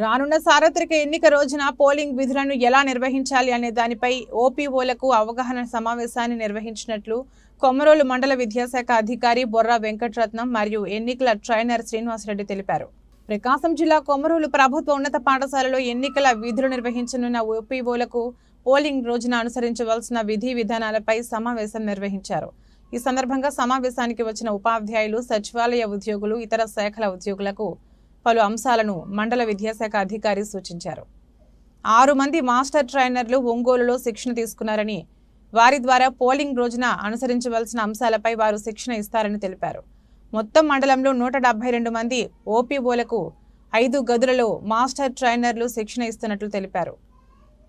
రానున్న సార్వత్రిక ఎన్నిక రోజున పోలింగ్ విధులను ఎలా నిర్వహించాలి అనే దానిపై ఓపీఓలకు అవగాహన సమావేశాన్ని నిర్వహించినట్లు కొమరోలు మండల విద్యాశాఖ అధికారి బొర్రా వెంకటరత్నం మరియు ఎన్నికల ట్రైనర్ శ్రీనివాసరెడ్డి తెలిపారు. ప్రకాశం జిల్లా కొమరోలు ప్రభుత్వ ఉన్నత పాఠశాలలో ఎన్నికల విధులు నిర్వహించనున్న ఓపీఓలకు పోలింగ్ రోజున అనుసరించవలసిన విధి విధానాలపై సమావేశం నిర్వహించారు. ఈ సందర్భంగా సమావేశానికి వచ్చిన ఉపాధ్యాయులు సచివాలయ ఉద్యోగులు ఇతర శాఖల ఉద్యోగులకు పలు అంశాలను మండల విద్యాశాఖ అధికారి సూచించారు. ఆరు మంది మాస్టర్ ట్రైనర్లు ఒంగోలులో శిక్షణ తీసుకున్నారని వారి ద్వారా పోలింగ్ రోజున అనుసరించవలసిన అంశాలపై వారు శిక్షణ ఇస్తారని తెలిపారు. మొత్తం మండలంలో నూట డెబ్బై రెండు మంది ఓపీఓలకు ఐదు గదులలో మాస్టర్ ట్రైనర్లు శిక్షణ ఇస్తున్నట్లు తెలిపారు.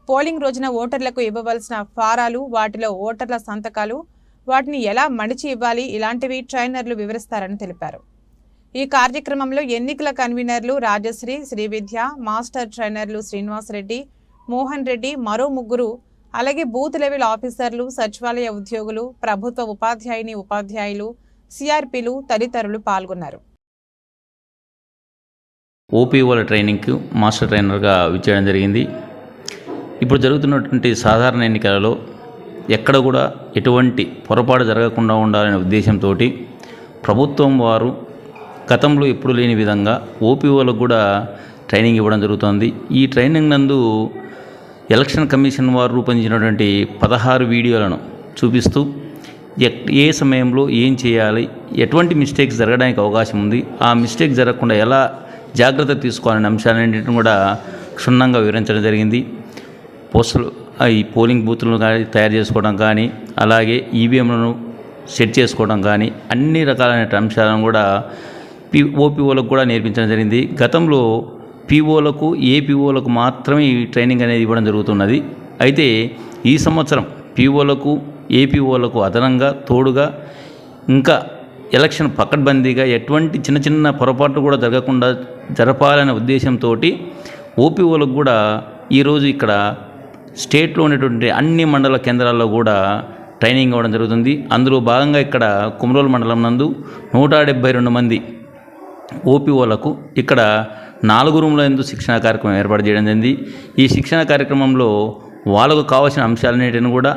పోలింగ్ రోజున ఓటర్లకు ఇవ్వవలసిన ఫారాలు వాటిలో ఓటర్ల సంతకాలు వాటిని ఎలా మడిచి ఇవ్వాలి ఇలాంటివి ట్రైనర్లు వివరిస్తారని తెలిపారు. ఈ కార్యక్రమంలో ఎన్నికల కన్వీనర్లు రాజశ్రీ శ్రీవిద్య మాస్టర్ ట్రైనర్లు శ్రీనివాసరెడ్డి మోహన్ రెడ్డి మరో ముగ్గురు అలాగే బూత్ లెవెల్ ఆఫీసర్లు సచివాలయ ఉద్యోగులు ప్రభుత్వ ఉపాధ్యాయుని ఉపాధ్యాయులు సిఆర్పీలు తదితరులు పాల్గొన్నారు. ఓపీఓల ట్రైనింగ్కి మాస్టర్ ట్రైనర్గా విచ్చేయడం జరిగింది. ఇప్పుడు జరుగుతున్నటువంటి సాధారణ ఎన్నికలలో ఎక్కడ కూడా ఎటువంటి పొరపాటు జరగకుండా ఉండాలనే ఉద్దేశంతో ప్రభుత్వం వారు గతంలో ఎప్పుడు లేని విధంగా ఓపీఓలకు కూడా ట్రైనింగ్ ఇవ్వడం జరుగుతోంది. ఈ ట్రైనింగ్ నందు ఎలక్షన్ కమిషన్ వారు రూపొందించినటువంటి పదహారు వీడియోలను చూపిస్తూ ఎక్- ఏ సమయంలో ఏం చేయాలి ఎటువంటి మిస్టేక్స్ జరగడానికి అవకాశం ఉంది ఆ మిస్టేక్ జరగకుండా ఎలా జాగ్రత్త తీసుకోవాలనే అంశాలన్నింటిని కూడా క్షుణ్ణంగా వివరించడం జరిగింది. పోస్టులు ఈ పోలింగ్ బూత్లను కానీ తయారు చేసుకోవడం కానీ అలాగే ఈవీఎంలను సెట్ చేసుకోవడం కానీ అన్ని రకాలైన అంశాలను కూడా పి ఓపీఓలకు కూడా నేర్పించడం జరిగింది. గతంలో పీఓలకు ఏపీఓలకు మాత్రమే ఈ ట్రైనింగ్ అనేది ఇవ్వడం జరుగుతున్నది. అయితే ఈ సంవత్సరం పీఓలకు ఏపీఓలకు అదనంగా తోడుగా ఇంకా ఎలక్షన్ పకడ్బందీగా ఎటువంటి చిన్న చిన్న పొరపాట్లు కూడా జరగకుండా జరపాలనే ఉద్దేశంతో ఓపీఓలకు కూడా ఈరోజు ఇక్కడ స్టేట్లో ఉన్నటువంటి అన్ని మండల కేంద్రాల్లో కూడా ట్రైనింగ్ ఇవ్వడం జరుగుతుంది. అందులో భాగంగా ఇక్కడ కుమరోలు మండలం నందు నూట డెబ్బై రెండు మంది ఓపీఓలకు ఇక్కడ నాలుగు రూమ్ల ఎందు శిక్షణ కార్యక్రమం ఏర్పాటు చేయడం జరిగింది. ఈ శిక్షణ కార్యక్రమంలో వాళ్ళకు కావాల్సిన అంశాలన్నిటిని కూడా